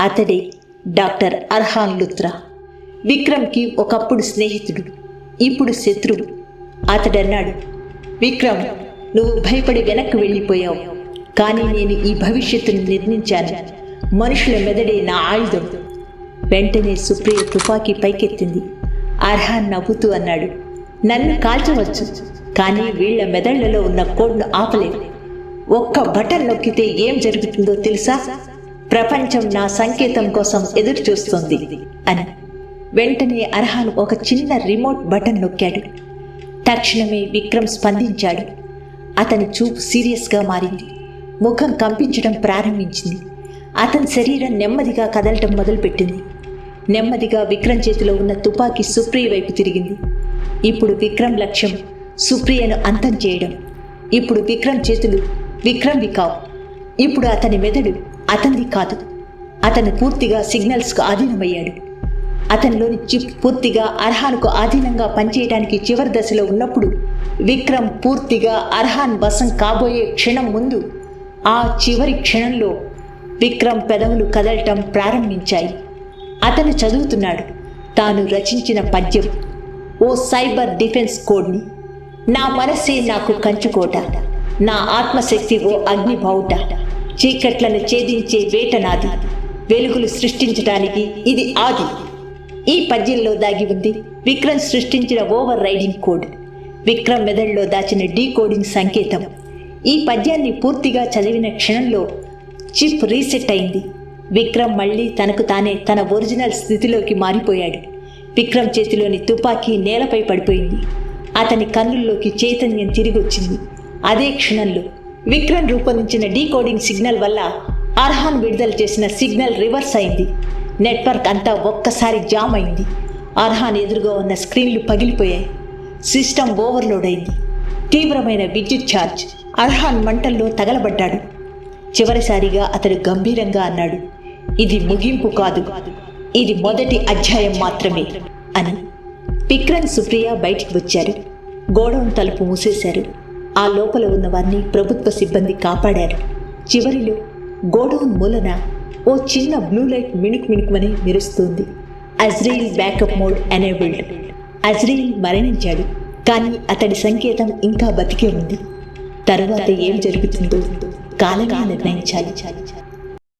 అతడే డాక్టర్ అర్హాన్ లుత్రా. విక్రమ్కి ఒకప్పుడు స్నేహితుడు ఇప్పుడు శత్రువు. అతడన్నాడు విక్రమ్ నువ్వు భయపడి వెనక్కి వెళ్ళిపోయావు. కానీ నేను ఈ భవిష్యత్తును నిర్మించాను మనుషుల మెదడే నా ఆయుధం. వెంటనే సుప్రియ తుపాకీ పైకెత్తింది. అర్హాన్ నవ్వుతూ అన్నాడు నన్ను కాల్చవచ్చు కానీ వీళ్ళ మెదళ్ళలో ఉన్న కోడ్ను ఆపలేవు ఒక్క బటన్ నొక్కితే ఏం జరుగుతుందో తెలుసా? ప్రపంచం నా సంకేతం కోసం ఎదురు చూస్తుంది అని. వెంటనే అర్హాన్ ఒక చిన్న రిమోట్ బటన్ నొక్కాడు. తక్షణమే విక్రమ్ స్పందించాడు. అతని చూపు సీరియస్గా మారింది. ముఖం కంపించడం ప్రారంభించింది. అతని శరీరం నెమ్మదిగా కదలటం మొదలుపెట్టింది. నెమ్మదిగా విక్రమ్ చేతిలో ఉన్న తుపాకీ సుప్రియ వైపు తిరిగింది. ఇప్పుడు విక్రమ్ లక్ష్యం సుప్రియను అంతం చేయడం. ఇప్పుడు విక్రమ్ చేతులు విక్రమ్ వికావ్ ఇప్పుడు అతని మెదడు అతనిది కాదు. అతను పూర్తిగా సిగ్నల్స్కు ఆధీనమయ్యాడు. అతనిలోని చిప్ పూర్తిగా అర్హాన్కు ఆధీనంగా పనిచేయడానికి చివరి దశలో ఉన్నప్పుడు విక్రమ్ పూర్తిగా అర్హాన్ వశం కాబోయే క్షణం ముందు ఆ చివరి క్షణంలో విక్రమ్ పెదవులు కదలటం ప్రారంభించాయి. అతను చదువుతున్నాడు. తాను రచించిన పద్యం ఓ సైబర్ డిఫెన్స్ కోడ్ని నా మనసే నాకు కంచుకోట నా ఆత్మశక్తి ఓ అగ్ని బావుట చీకట్లను ఛేదించే వేట నాది. వెలుగులు సృష్టించడానికి ఇది ఆది. ఈ పద్యంలో దాగి ఉంది విక్రమ్ సృష్టించిన ఓవర్ రైడింగ్ కోడ్. విక్రమ్ మెదడులో దాచిన డీ కోడింగ్ సంకేతం. ఈ పద్యాన్ని పూర్తిగా చదివిన క్షణంలో చిప్ రీసెట్ అయింది. విక్రమ్ మళ్ళీ తనకు తానే తన ఒరిజినల్ స్థితిలోకి మారిపోయాడు. విక్రమ్ చేతిలోని తుపాకీ నేలపై పడిపోయింది. అతని కన్నుల్లోకి చైతన్యం తిరిగి వచ్చింది అదే క్షణంలో విక్రమ్ రూపొందించిన డీకోడింగ్ సిగ్నల్ వల్ల అర్హాన్ విడుదల చేసిన సిగ్నల్ రివర్స్ అయింది. నెట్వర్క్ అంతా ఒక్కసారి జామ్ అయింది. అర్హాన్ ఎదురుగా ఉన్న స్క్రీన్లు పగిలిపోయాయి. సిస్టమ్ ఓవర్లోడ్ అయింది. తీవ్రమైన విద్యుత్ ఛార్జ్ అర్హాన్ మంటల్లో తగలబడ్డాడు. చివరిసారిగా అతడు గంభీరంగా అన్నాడు ఇది ముగింపు కాదు. ఇది మొదటి అధ్యాయం మాత్రమే అని. విక్రమ్ సుప్రియ బయటికి వచ్చారు. గోడౌన్ తలుపు మూసేశారు. ఆ లోపల ఉన్నవారిని ప్రభుత్వ సిబ్బంది కాపాడారు. చివరిలో గోడౌన్ మూలన ఓ చిన్న బ్లూ లైట్ మిణుకు మిణుకుమని మెరుస్తుంది. Azrael backup mode enabled. Azrael మరణించాడు కానీ అతడి సంకేతం ఇంకా బతికే ఉంది. తరువాత ఏం జరుగుతుందో కాలంగా నిర్ణయించాలి.